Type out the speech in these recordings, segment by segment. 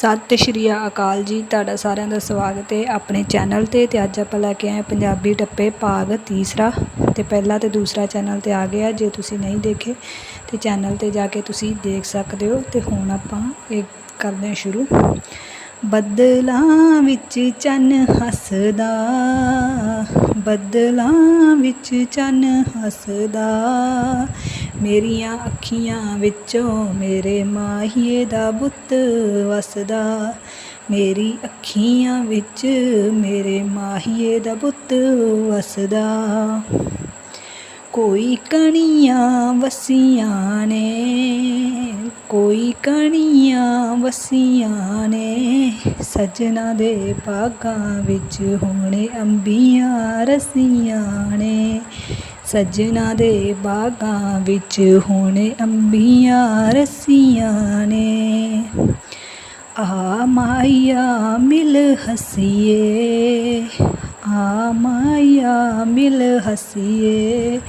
ਸਤਿ ਸ਼੍ਰੀ ਅਕਾਲ ਜੀ, ਤੁਹਾਡਾ ਸਾਰਿਆਂ ਦਾ ਸਵਾਗਤ ਹੈ ਆਪਣੇ ਚੈਨਲ ਤੇ ਤੇ ਅੱਜ ਆਪਾਂ ਲੈ ਕੇ ਆਏ ਪੰਜਾਬੀ ਟੱਪੇ ਭਾਗ ਤੀਸਰਾ ਤੇ ਪਹਿਲਾ ਤੇ ਦੂਸਰਾ ਚੈਨਲ ਤੇ ਆ ਗਿਆ ਜੇ ਤੁਸੀਂ ਨਹੀਂ ਦੇਖੇ ਤੇ ਚੈਨਲ ਤੇ ਜਾ ਕੇ ਤੁਸੀਂ ਦੇਖ ਸਕਦੇ ਹੋ ਤੇ ਹੁਣ ਆਪਾਂ ਇਹ ਕਰਦੇ ਹਾਂ ਸ਼ੁਰੂ। ਬੱਦਲਾਂ ਵਿੱਚ ਚੰਨ ਹੱਸਦਾ, ਬੱਦਲਾਂ ਵਿੱਚ ਚੰਨ ਹੱਸਦਾ। ਮੇਰੀਆਂ ਅੱਖੀਆਂ ਵਿੱਚੋਂ ਮੇਰੇ ਮਾਹੀਏ ਦਾ ਬੁੱਤ ਵਸਦਾ। ਮੇਰੀ ਅੱਖੀਆਂ ਵਿੱਚ ਮੇਰੇ ਮਾਹੀਏ ਦਾ ਬੁੱਤ ਵਸਦਾ। ਕੋਈ ਕਣੀਆਂ ਵਸੀਆਂ ਨੇ ਕੋਈ ਕਣੀਆਂ ਵਸੀਆਂ ਨੇ, ਸਜਣਾ ਦੇ ਬਾਗਾਂ ਵਿੱਚ ਹੋਣੇ ਅੰਬੀਆਂ ਰਸੀਆਂ ਨੇ। ਸਜਣਾ ਦੇ ਬਾਗਾਂ ਵਿੱਚ ਹੋਣੇ ਅੰਬੀਆਂ ਰਸੀਆਂ ਨੇ। ਆ ਮਾਇਆ ਮਿਲ ਹਸੀਏ, ਆ ਮਾਇਆ ਮਿਲ ਹਸੀਏ।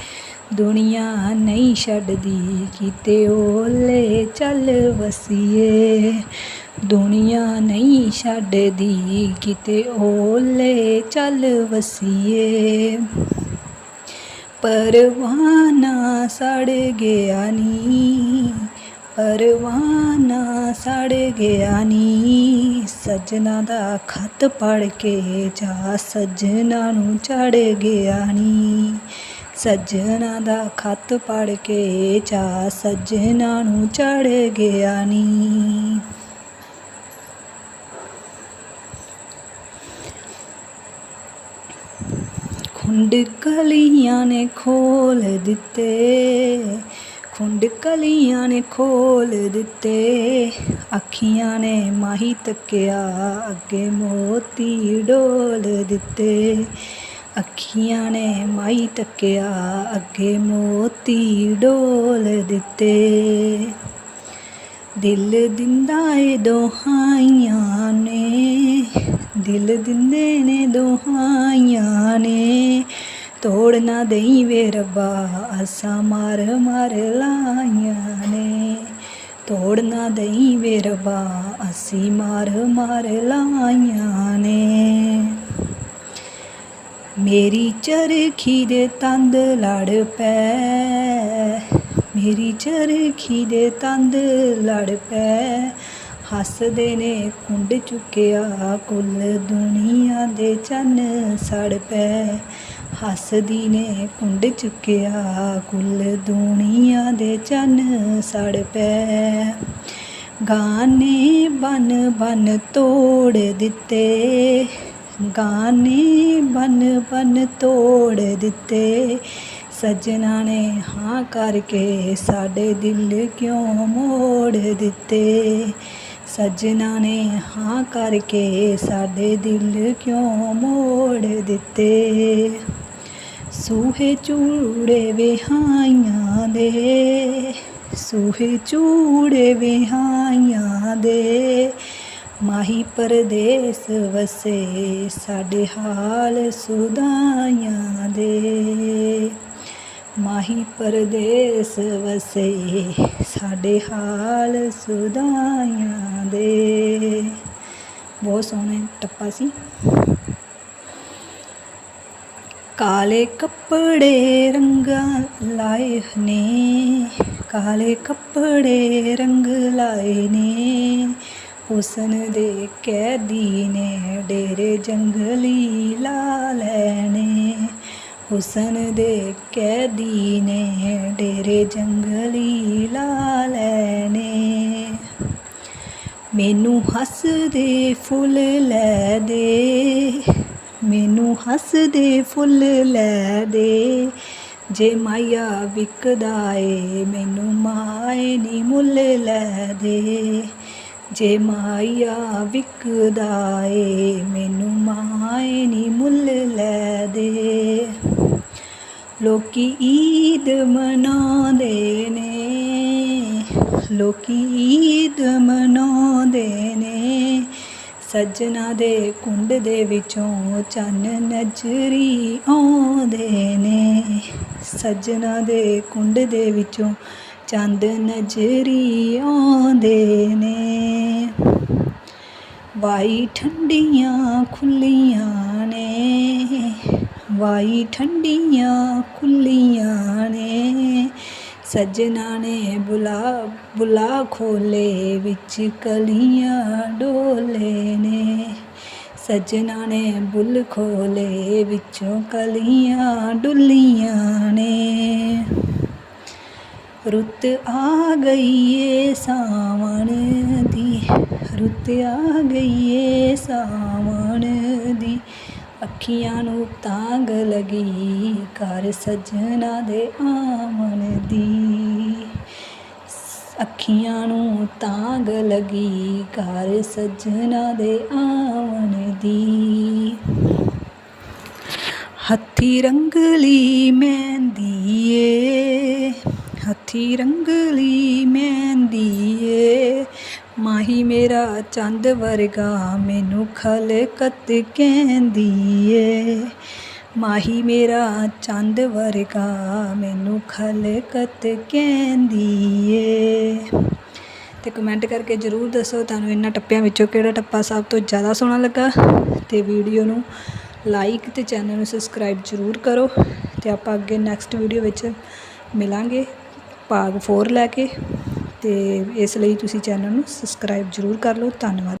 ਦੁਨੀਆ ਨਹੀਂ ਛੱਡਦੀ, ਕਿਤੇ ਓਲੇ ਚੱਲ ਵਸੀਏ। ਦੁਨੀਆ ਨਹੀਂ ਛੱਡਦੀ, ਕਿਤੇ ਓਲੇ ਚੱਲ ਵਸੀਏ। ਪਰਵਾਨਾ ਸੜ ਗਿਆ ਨੀ, ਪਰਵਾਨਾ ਸੜ ਗਿਆ ਨੀ। ਸਜਣਾ ਦਾ ਖਤ ਪੜ ਕੇ ਜਾ, ਸਜਣਾ ਨੂੰ ਚੜ ਗਿਆ ਨੀ। ਸਜਣਾ ਦਾ ਖੱਤ ਪੜ ਕੇ ਚਾ, ਸਜਣਾ ਨੂੰ ਚੜ ਗਿਆ ਨੀ। ਖੁੰਡ ਕਲੀਆਂ ਨੇ ਖੋਲ ਦਿੱਤੇ, ਖੁੰਡ ਕਲੀਆਂ ਨੇ ਖੋਲ ਦਿੱਤੇ। ਅੱਖੀਆਂ ਨੇ ਮਾਹੀ ਤੱਕਿਆ, ਅੱਗੇ ਮੋਤੀ ਡੋਲ ਦਿੱਤੇ। ਅੱਖੀਆਂ ਨੇ ਮਾਈ ਤੱਕਿਆ ਅੱਗੇ ਮੋਤੀ ਡੋਲ ਦਿੱਤੇ। ਦਿਲ ਦਿੰਦਾ ਏ ਦੋਹਾਈਆਂ ਨੇ, ਦਿਲ ਦਿੰਦੇ ਨੇ ਦੋਹਾਈਆਂ ਨੇ। ਤੋੜ ਨਾ ਦੇਈ ਵੇ ਰੱਬਾ ਅਸਾਂ ਮਾਰ ਮਾਰ ਲਾਈਆਂ ਨੇ। ਤੋੜ ਨਾ ਦੇਈ ਵੇ ਰੱਬਾ, ਅਸੀਂ ਮਾਰ ਮਾਰ ਲਾਈਆਂ ਨੇ। ਮੇਰੀ ਚਰਖੀ ਦੇ ਤੰਦ ਲੜ ਪੈ। ਮੇਰੀ ਚਰਖੀ ਦੇ ਤੰਦ ਲੜ ਪੈ। ਹੱਸਦੇ ਨੇ ਕੁੰਡ ਚੁੱਕਿਆ, ਕੁੱਲ ਦੁਨੀਆ ਦੇ ਚੰਨ ਸੜ ਪੈ। ਹੱਸਦੀ ਨੇ ਕੁੰਡ ਚੁੱਕਿਆ, ਕੁੱਲ ਦੁਨੀਆ ਦੇ ਚੰਨ ਸੜ ਪੈ। ਗਾਨੇ ਬਨ ਬਨ ਤੋੜ ਦਿੱਤੇ। ਗਾਨੇ ਬਨ ਬਨ ਤੋੜ ਦਿੱਤੇ। ਸਜਣਾ ਨੇ ਹਾਂ ਕਰਕੇ ਸਾਡੇ ਦਿਲ ਕਿਉਂ ਮੋੜ ਦਿੱਤੇ? ਸਜਣਾ ਨੇ ਹਾਂ ਕਰਕੇ ਸਾਡੇ ਦਿਲ ਕਿਉਂ ਮੋੜ ਦਿੱਤੇ? ਸੂਹੇ ਚੂੜੇ ਵਿਹਾਈਆਂ ਦੇ, ਸੂਹੇ ਚੂੜੇ ਵਿਹਾਈਆਂ ਦੇ। ਮਾਹੀ ਪਰਦੇਸ ਵਸੇ, ਸਾਡੇ ਹਾਲ ਸੁਦਾਈਆਂ ਦੇ। ਮਾਹੀ ਪਰਦੇਸ ਵਸੇ, ਸਾਡੇ ਹਾਲ ਸੁਦਾਈਆਂ ਦੇ। ਬਹੁਤ ਸੋਹਣੇ ਟੱਪਾ ਸੀ। ਕਾਲੇ ਕੱਪੜੇ ਰੰਗਾਂ ਲਾਏ ਨੇ, ਕਾਲੇ ਕੱਪੜੇ ਰੰਗ ਲਾਏ ਨੇ। ਹੁਸਨ ਦੇ ਕੈਦੀ ਨੇ ਡੇਰੇ ਜੰਗਲੀ ਲਾ ਲੈਣੇ ਹੁਸਨ ਦੇ ਕੈਦੀ ਨੇ ਡੇਰੇ ਜੰਗਲੀ ਲਾ ਲੈਣੇ ਮੈਨੂੰ ਹੱਸਦੇ ਫੁੱਲ ਲੈ ਦੇ, ਮੈਨੂੰ ਹੱਸਦੇ ਫੁੱਲ ਲੈ ਦੇ। ਜੇ ਮਾਇਆ ਵਿਕਦਾ ਏ, ਮੈਨੂੰ ਮਾਏ ਨੀ ਮੁੱਲ ਲੈ ਦੇ। ਜੇ ਮਾਇਆ ਵਿਕਦਾ ਏ, ਮੈਨੂੰ ਮਾਏ ਨੀ ਮੁੱਲ ਲੈ ਦੇ। ਲੋਕੀ ਈਦ ਮਨਾਉਂਦੇ ਨੇ, ਲੋਕੀ ਈਦ ਮਨਾਉਂਦੇ ਨੇ। ਸੱਜਣਾ ਦੇ ਕੁੰਡ ਦੇ ਵਿੱਚੋਂ ਚੰਨ ਨਜ਼ਰੀ ਆਉਂਦੇ ਨੇ। ਸੱਜਣਾ ਦੇ ਕੁੰਡ ਦੇ ਵਿੱਚੋਂ ਚੰਦ ਨਜ਼ਰੀ ਆਉਂਦੇ ਨੇ। ਵਾਈ ਠੰਡੀਆਂ ਖੁੱਲੀਆਂ ਨੇ। ਵਾਈ ਠੰਡੀਆਂ ਖੁੱਲੀਆਂ ਨੇ। ਸੱਜਣਾ ਨੇ ਬੁਲਾ ਬੁਲਾ ਖੋਲੇ ਵਿੱਚ ਕਲੀਆਂ ਡੋਲੇ ਨੇ। ਸੱਜਣਾ ਨੇ ਬੁੱਲ ਖੋਲੇ ਵਿੱਚੋਂ ਕਲੀਆਂ ਡੁੱਲੀਆਂ ਨੇ। ਰੁੱਤ ਆ ਗਈ ਏ ਸਾਵਣ ਦੀ, ਰੁੱਤ ਆ ਗਈ ਏ ਸਾਵਣ ਦੀ। ਅੱਖੀਆਂ ਨੂੰ ਤਾਂਗ ਲਗੀ ਘਰ ਸੱਜਣਾ ਦੇ ਆਵਣ ਦੀ। ਅੱਖੀਆਂ ਨੂੰ ਤਾਂਗ ਲਗੀ ਘਰ ਸੱਜਣਾ ਦੇ ਆਵਣ ਦੀ। ਹੱਥੀ ਰੰਗਲੀ ਮਹਿੰਦੀ ਏ ਹੱਥੀ ਰੰਗਲੀ ਮਹਿੰਦੀ ਏ ਮਾਹੀ ਮੇਰਾ ਚੰਦ ਵਰਗਾ ਮੈਨੂੰ ਖਲਕਤ ਕਹਿੰਦੀ ਏ ਮਾਹੀ ਮੇਰਾ ਚੰਦ ਵਰਗਾ ਮੈਨੂੰ ਖਲਕਤ ਕਹਿੰਦੀ ਏ ਤੇ ਕਮੈਂਟ ਕਰਕੇ ਜਰੂਰ ਦੱਸੋ ਤੁਹਾਨੂੰ ਇਹਨਾਂ ਟੱਪਿਆਂ ਵਿੱਚੋਂ ਕਿਹੜਾ ਟੱਪਾ ਸਭ ਤੋਂ ਜ਼ਿਆਦਾ ਸੋਹਣਾ ਲੱਗਾ। ਤੇ ਵੀਡੀਓ ਨੂੰ ਲਾਈਕ ਤੇ ਚੈਨਲ ਨੂੰ ਸਬਸਕ੍ਰਾਈਬ ਜਰੂਰ ਕਰੋ। ਤੇ ਆਪਾਂ ਅੱਗੇ ਨੈਕਸਟ ਵੀਡੀਓ ਵਿੱਚ ਮਿਲਾਂਗੇ। ਭਾਗ ਫੋਰ ਲੈ ਕੇ ਅਤੇ ਇਸ ਲਈ ਤੁਸੀਂ ਚੈਨਲ ਨੂੰ ਸਬਸਕ੍ਰਾਈਬ ਜਰੂਰ ਕਰ ਲਓ, ਧੰਨਵਾਦ।